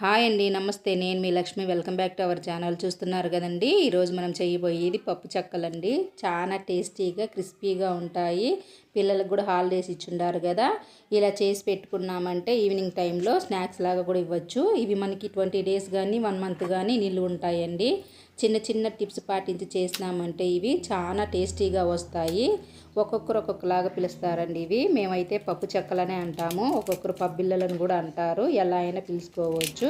Hi అండి నమస్తే. నేను మీ Lakshmi. Welcome back to our channel. చూస్తున్నారు కదండి ఈరోజు మనం చేయబోయేది పప్పు చెక్కలండి. చాలా టేస్టీగా క్రిస్పీగా ఉంటాయి. పిల్లలకు కూడా హాలిడేస్ ఇచ్చిండారు కదా. ఇలా చేసి పెట్టుకున్నామంటే ఈవినింగ్ టైంలో స్నాక్స్ లాగా కూడా ఇవ్వచ్చు. ఇవి మనకి ట్వంటీ డేస్ కానీ వన్ మంత్ కానీ నిల్వ ఉంటాయండి. చిన్న చిన్న టిప్స్ పాటించి చేసినామంటే ఇవి చాలా టేస్టీగా వస్తాయి. ఒక్కొక్కరు ఒక్కొక్కలాగా పిలుస్తారండి ఇవి. మేమైతే పప్పు చెక్కలనే అంటాము. ఒక్కొక్కరు పబ్బిళ్ళలను కూడా అంటారు. ఎలా అయినా పిలుచుకోవచ్చు.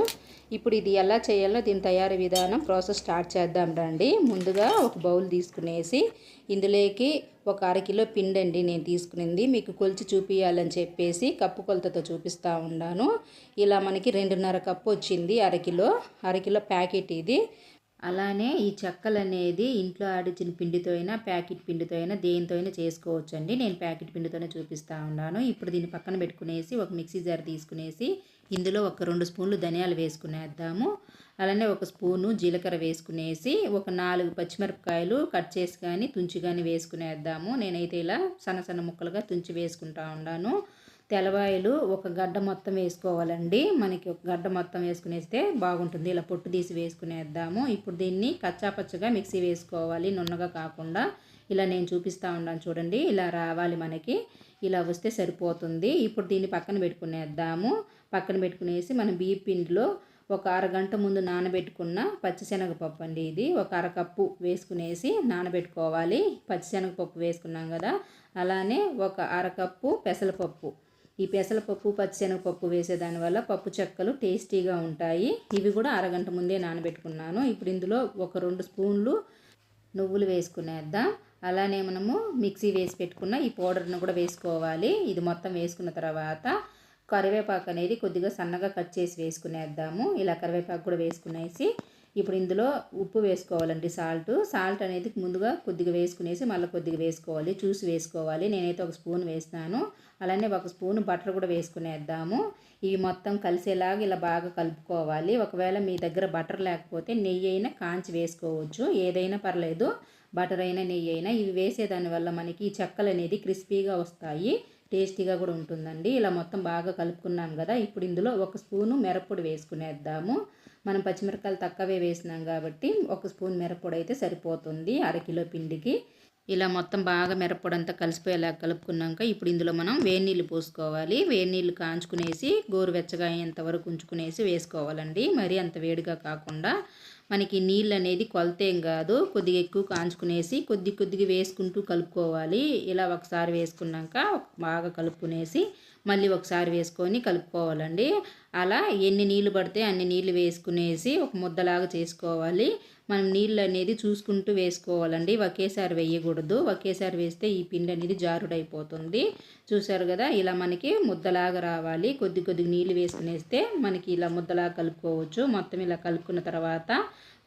ఇప్పుడు ఇది ఎలా చేయాలో దీని తయారీ విధానం ప్రాసెస్ స్టార్ట్ చేద్దాం రండి. ముందుగా ఒక బౌల్ తీసుకునేసి ఇందులోకి ఒక అరకిలో పిండి అండి నేను తీసుకునింది. మీకు కొలిచి చూపించాలని చెప్పేసి కప్పు కొలతతో చూపిస్తూ ఉన్నాను. ఇలా మనకి రెండున్నర కప్పు వచ్చింది అరకిలో అరకిలో ప్యాకెట్ ఇది. అలానే ఈ చెక్కలు అనేది ఇంట్లో ఆడించిన పిండితో అయినా ప్యాకెట్ పిండితో అయినా దేనితో అయినా చేసుకోవచ్చు అండి నేను ప్యాకెట్ పిండితోనే చూపిస్తూ ఉన్నాను. ఇప్పుడు దీన్ని పక్కన పెట్టుకునేసి ఒక మిక్సీ జార్ తీసుకునేసి ఇందులో ఒక రెండు స్పూన్లు ధనియాలు వేసుకునేద్దాము. అలానే ఒక స్పూను జీలకర్ర వేసుకునేసి ఒక నాలుగు పచ్చిమిరపకాయలు కట్ చేసి కానీ తుంచి కానీ వేసుకునేద్దాము. నేనైతే ఇలా సన్న సన్న ముక్కలుగా తుంచి వేసుకుంటా ఉన్నాను. తెల్లవాయలు ఒక గడ్డ మొత్తం వేసుకోవాలండి. మనకి ఒక గడ్డ మొత్తం వేసుకునేస్తే బాగుంటుంది. ఇలా పొట్టు తీసి వేసుకునేద్దాము. ఇప్పుడు దీన్ని కచ్చాపచ్చగా మిక్సీ వేసుకోవాలి. నున్నగా కాకుండా ఇలా నేను చూపిస్తూ ఉన్నాను చూడండి. ఇలా రావాలి మనకి. ఇలా వస్తే సరిపోతుంది. ఇప్పుడు దీన్ని పక్కన పెట్టుకునేద్దాము. పక్కన పెట్టుకునేసి మనం బియ్య పిండిలో ఒక అరగంట ముందు నానబెట్టుకున్న పచ్చిశనగపప్పు అండి ఇది. ఒక అరకప్పు వేసుకునేసి నానబెట్టుకోవాలి. పచ్చిశనగపప్పు వేసుకున్నాం కదా. అలానే ఒక అరకప్పు పెసరపప్పు ఈ పెసరపప్పు పచ్చిశనగపప్పు వేసేదాని వల్ల పప్పు చెక్కలు టేస్టీగా ఉంటాయి. ఇవి కూడా అరగంట ముందే నానబెట్టుకున్నాను. ఇప్పుడు ఇందులో ఒక రెండు స్పూన్లు నువ్వులు వేసుకునేద్దాం. అలానే మనము మిక్సీ వేసి పెట్టుకున్న ఈ పౌడర్ను కూడా వేసుకోవాలి. ఇది మొత్తం వేసుకున్న తర్వాత కరివేపాకు అనేది కొద్దిగా సన్నగా కట్ చేసి వేసుకునేద్దాము. ఇలా కరివేపాకు కూడా వేసుకునేసి ఇప్పుడు ఇందులో ఉప్పు వేసుకోవాలండి సాల్ట్. సాల్ట్ అనేది ముందుగా కొద్దిగా వేసుకునేసి మళ్ళీ కొద్దిగా వేసుకోవాలి చూసి వేసుకోవాలి. నేనైతే ఒక స్పూన్ వేస్తాను అలానే ఒక స్పూన్ బటర్ కూడా వేసుకునేద్దాము. ఇవి మొత్తం కలిసేలాగా ఇలా బాగా కలుపుకోవాలి. ఒకవేళ మీ దగ్గర బటర్ లేకపోతే నెయ్యి అయినా కాంచి వేసుకోవచ్చు. ఏదైనా పర్లేదు బటర్ అయినా నెయ్యి అయినా. ఇవి వేసేదాని వల్ల మనకి ఈ చెక్కలు అనేది క్రిస్పీగా వస్తాయి టేస్టీగా కూడా ఉంటుందండి. ఇలా మొత్తం బాగా కలుపుకున్నాం కదా ఇప్పుడు ఇందులో ఒక స్పూను మిరప్పొడి వేసుకునేద్దాము. మనం పచ్చిమిరపకాయలు తక్కువే వేసినాం కాబట్టి ఒక స్పూన్ మిరప్పొడి అయితే సరిపోతుంది అరకిలో పిండికి. ఇలా మొత్తం బాగా మిరప్పొడి అంతా కలిసిపోయేలా కలుపుకున్నాక ఇప్పుడు ఇందులో మనం వేడి నీళ్ళు పోసుకోవాలి. వేడి నీళ్ళు కాంచుకునేసి గోరువెచ్చగా అయ్యేంత వరకు ఉంచుకునేసి వేసుకోవాలండి. మరీ అంత వేడిగా కాకుండా మనకి నీళ్ళు అనేది కొలతేం కాదు. కొద్దిగా ఎక్కువ కాంచుకునేసి కొద్ది కొద్దిగా వేసుకుంటూ కలుపుకోవాలి. ఇలా ఒకసారి వేసుకున్నాక బాగా కలుపుకునేసి మళ్ళీ ఒకసారి వేసుకొని కలుపుకోవాలండి. అలా ఎన్ని నీళ్ళు పడితే అన్ని నీళ్ళు వేసుకునేసి ఒక ముద్దలాగా చేసుకోవాలి. మనం నీళ్ళు అనేది చూసుకుంటూ వేసుకోవాలండి. ఒకేసారి వేయకూడదు. ఒకేసారి వేస్తే ఈ పిండి అనేది జారుడైపోతుంది. చూసారు కదా ఇలా మనకి ముద్దలాగా రావాలి. కొద్ది కొద్దిగా నీళ్ళు వేసుకునేస్తే మనకి ఇలా ముద్దలాగా కలుపుకోవచ్చు. మొత్తం ఇలా కలుపుకున్న తర్వాత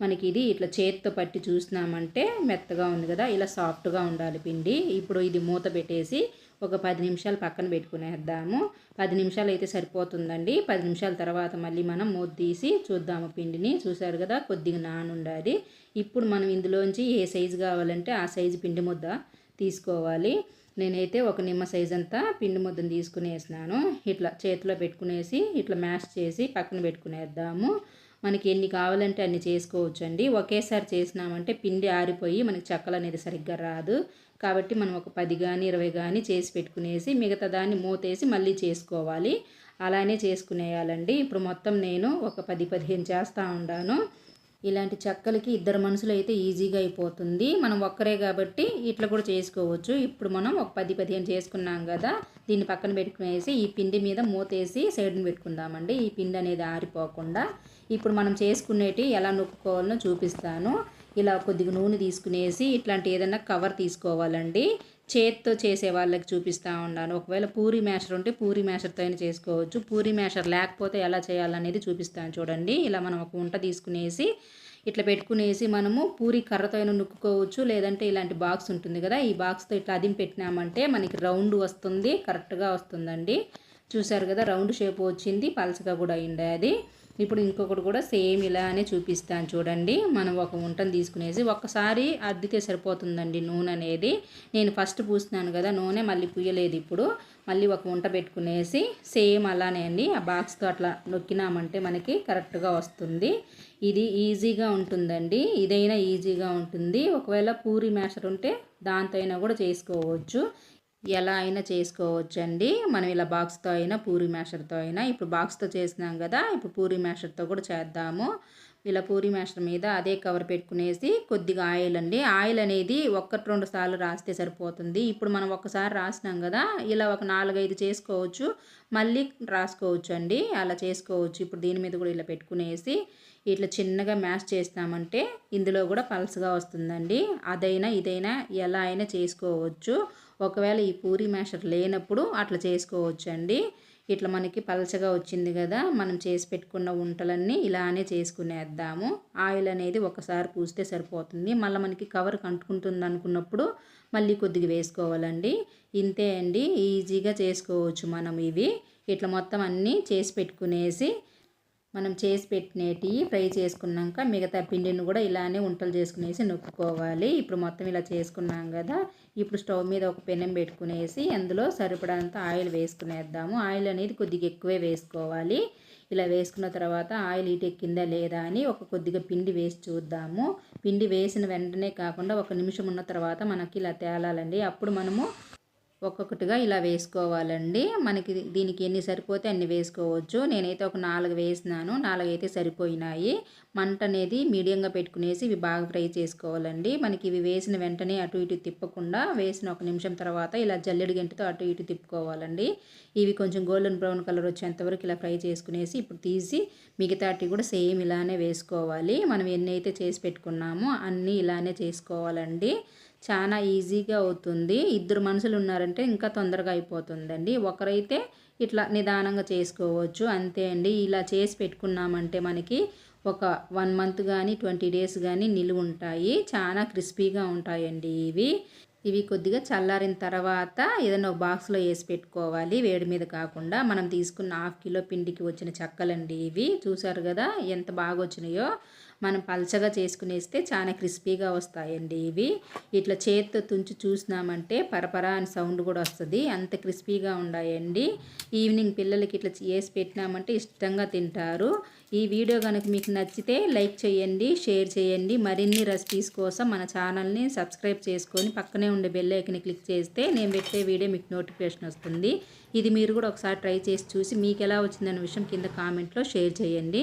మనకి ఇది ఇట్లా చేతితో పట్టి చూసినామంటే మెత్తగా ఉంది కదా ఇలా సాఫ్ట్గా ఉండాలి పిండి. ఇప్పుడు ఇది మూత పెట్టేసి ఒక పది నిమిషాలు పక్కన పెట్టుకునేద్దాము. పది నిమిషాలు అయితే సరిపోతుందండి. పది నిమిషాల తర్వాత మళ్ళీ మనం మూత తీసి చూద్దాము పిండిని. చూసారు కదా కొద్దిగా నానుండాలి. ఇప్పుడు మనం ఇందులోంచి ఏ సైజు కావాలంటే ఆ సైజు పిండి ముద్ద తీసుకోవాలి. నేనైతే ఒక నిమ్మ సైజ్ అంతా పిండి ముద్దను తీసుకునేసినాను. ఇట్లా చేతిలో పెట్టుకునేసి ఇట్లా మ్యాష్ చేసి పక్కన పెట్టుకునేద్దాము. మనకి ఎన్ని కావాలంటే అన్ని చేసుకోవచ్చు అండి ఒకేసారి చేసినామంటే పిండి ఆరిపోయి మనకి చెక్కలు అనేది సరిగ్గా రాదు. కాబట్టి మనం ఒక పది కానీ ఇరవై కానీ చేసి పెట్టుకునేసి మిగతా దాన్ని మూతేసి మళ్ళీ చేసుకోవాలి. అలానే చేసుకునేయాలండి. ఇప్పుడు మొత్తం నేను ఒక పది పదిహేను చేస్తూ ఉన్నాను ఇలాంటి చెక్కలకి ఇద్దరు మనుషులు అయితే ఈజీగా అయిపోతుంది. మనం ఒక్కరే కాబట్టి ఇట్లా కూడా చేసుకోవచ్చు. ఇప్పుడు మనం ఒక పది పదిహేను చేసుకున్నాం కదా దీన్ని పక్కన పెట్టుకునేసి ఈ పిండి మీద మూతేసి సైడ్ని పెట్టుకుందామండి. ఈ పిండి అనేది ఆరిపోకుండా. ఇప్పుడు మనం చేసుకునేటి ఎలా నొక్కుకోవాలనో చూపిస్తాను. ఇలా కొద్దిగా నూనె తీసుకునేసి ఇట్లాంటి ఏదైనా కవర్ తీసుకోవాలండి. చేత్తో చేసే వాళ్ళకి చూపిస్తూ ఉన్నాను. ఒకవేళ పూరి మ్యాషర్ ఉంటే పూరి మ్యాషర్తో అయినా చేసుకోవచ్చు. పూరి మ్యాషర్ లేకపోతే ఎలా చేయాలనేది చూపిస్తాను చూడండి. ఇలా మనం ఒక ఉంట తీసుకునేసి ఇట్లా పెట్టుకునేసి మనము పూరి కర్రతో అయినా నొక్కుకోవచ్చు. లేదంటే ఇలాంటి బాక్స్ ఉంటుంది కదా ఈ బాక్స్తో ఇట్లా అదిం పెట్టినామంటే మనకి రౌండ్ వస్తుంది కరెక్ట్గా వస్తుందండి. చూసారు కదా రౌండ్ షేప్ వచ్చింది పలసగా కూడా అయింది అది. ఇప్పుడు ఇంకొకటి కూడా సేమ్ ఇలానే చూపిస్తాను చూడండి. మనం ఒక వంటను తీసుకునేసి ఒక్కసారి అద్దితే సరిపోతుందండి నూనె అనేది. నేను ఫస్ట్ పూస్తున్నాను కదా నూనె మళ్ళీ పుయ్యలేదు ఇప్పుడు. మళ్ళీ ఒక వంట పెట్టుకునేసి సేమ్ అలానే అండి. ఆ బాక్స్తో అట్లా నొక్కినామంటే మనకి కరెక్ట్గా వస్తుంది. ఇది ఈజీగా ఉంటుందండి. ఇదైనా ఈజీగా ఉంటుంది. ఒకవేళ పూరి మ్యాషర్ ఉంటే దాంతో అయినా కూడా చేసుకోవచ్చు. ఎలా అయినా చేసుకోవచ్చండి. మనం ఇలా బాక్స్తో అయినా పూరి మ్యాషర్తో అయినా ఇప్పుడు బాక్స్తో చేసినాం కదా ఇప్పుడు పూరి మ్యాషర్తో కూడా చేద్దాము. ఇలా పూరి మ్యాషర్ మీద అదే కవర్ పెట్టుకునేసి కొద్దిగా ఆయిల్ అండి. ఆయిల్ అనేది ఒక్కటి రెండు సార్లు రాస్తే సరిపోతుంది. ఇప్పుడు మనం ఒక్కసారి రాసినాం కదా ఇలా ఒక నాలుగైదు చేసుకోవచ్చు. మళ్ళీ రాసుకోవచ్చు అండి అలా చేసుకోవచ్చు. ఇప్పుడు దీని మీద కూడా ఇలా పెట్టుకునేసి ఇట్లా చిన్నగా మ్యాష్ చేస్తామంటే ఇందులో కూడా పల్స్గా వస్తుందండి. అదైనా ఇదైనా ఎలా అయినా చేసుకోవచ్చు. ఒకవేళ ఈ పూరి మ్యాషర్ లేనప్పుడు అట్లా చేసుకోవచ్చు అండి ఇట్లా మనకి పలచగా వచ్చింది కదా మనం చేసి పెట్టుకున్న వంటలన్నీ ఇలానే చేసుకునేద్దాము. ఆయిల్ అనేది ఒకసారి పూస్తే సరిపోతుంది. మళ్ళీ మనకి కవర్ కంటుకుంటుంది అనుకున్నప్పుడు మళ్ళీ కొద్దిగా వేసుకోవాలండి. ఇంతే అండి ఈజీగా చేసుకోవచ్చు మనం ఇవి. ఇట్లా మొత్తం అన్నీ చేసి పెట్టుకునేసి మనం చేసి పెట్టినవి ఫ్రై చేసుకున్నాక మిగతా పిండిని కూడా ఇలానే వంటలు చేసుకునేసి నొక్కుకోవాలి. ఇప్పుడు మొత్తం ఇలా చేసుకున్నాం కదా. ఇప్పుడు స్టవ్ మీద ఒక పెనం పెట్టుకునేసి అందులో సరిపడంత ఆయిల్ వేసుకునేద్దాము. ఆయిల్ అనేది కొద్దిగా ఎక్కువే వేసుకోవాలి. ఇలా వేసుకున్న తర్వాత ఆయిల్ ఇటు ఎక్కిందా లేదా అని ఒక కొద్దిగా పిండి వేసి చూద్దాము. పిండి వేసిన వెంటనే కాకుండా ఒక నిమిషం ఉన్న తర్వాత మనకి ఇలా తేలాలండి. అప్పుడు మనము ఒక్కొక్కటిగా ఇలా వేసుకోవాలండి. మనకి దీనికి ఎన్ని సరిపోతే అన్ని వేసుకోవచ్చు. నేనైతే ఒక నాలుగు వేసినాను. నాలుగు అయితే సరిపోయినాయి. మంట అనేది మీడియంగా పెట్టుకునేసి ఇవి బాగా ఫ్రై చేసుకోవాలండి. మనకి ఇవి వేసిన వెంటనే అటు ఇటు తిప్పకుండా వేసిన ఒక నిమిషం తర్వాత ఇలా జల్లెడి గంటతో అటు ఇటు తిప్పుకోవాలండి. ఇవి కొంచెం గోల్డెన్ బ్రౌన్ కలర్ వచ్చేంతవరకు ఇలా ఫ్రై చేసుకునేసి ఇప్పుడు తీసి మిగతాటి కూడా సేమ్ ఇలానే వేసుకోవాలి. మనం ఎన్ని అయితే చేసి పెట్టుకున్నామో అన్నీ ఇలానే చేసుకోవాలండి. చాలా ఈజీగా అవుతుంది. ఇద్దరు మనుషులు ఉన్నారంటే ఇంకా తొందరగా అయిపోతుందండి. ఒకరైతే ఇట్లా నిదానంగా చేసుకోవచ్చు. అంతే అండి. ఇలా చేసి పెట్టుకున్నామంటే మనకి ఒక వన్ మంత్ కానీ ట్వంటీ డేస్ కానీ నిలువ ఉంటాయి. చాలా క్రిస్పీగా ఉంటాయండి ఇవి. ఇవి కొద్దిగా చల్లారిన తర్వాత ఏదైనా ఒక బాక్స్లో వేసి పెట్టుకోవాలి. వేడి మీద కాకుండా మనం తీసుకున్న హాఫ్ కిలో పిండికి వచ్చిన చెక్కలండి ఇవి. చూసారు కదా ఎంత బాగా వచ్చినాయో మనం పల్చగా చేసుకునేస్తే చాలా క్రిస్పీగా వస్తాయండి ఇవి. ఇట్లా చేతితో తుంచి చూసినామంటే పరపరా అని సౌండ్ కూడా వస్తుంది. అంత క్రిస్పీగా ఉన్నాయండి ఈవినింగ్ పిల్లలకి ఇట్లా వేసి పెట్టినామంటే ఇష్టంగా తింటారు. ఈ వీడియో కనుక మీకు నచ్చితే లైక్ చేయండి షేర్ చేయండి. మరిన్ని రెసిపీస్ కోసం మన ఛానల్ని సబ్స్క్రైబ్ చేసుకొని పక్కనే ఉండే బెల్ క్లిక్ చేస్తే నేను పెట్టే వీడియో మీకు నోటిఫికేషన్ వస్తుంది. ఇది మీరు కూడా ఒకసారి ట్రై చేసి చూసి మీకు ఎలా వచ్చిందనే విషయం కింద కామెంట్లో షేర్ చేయండి.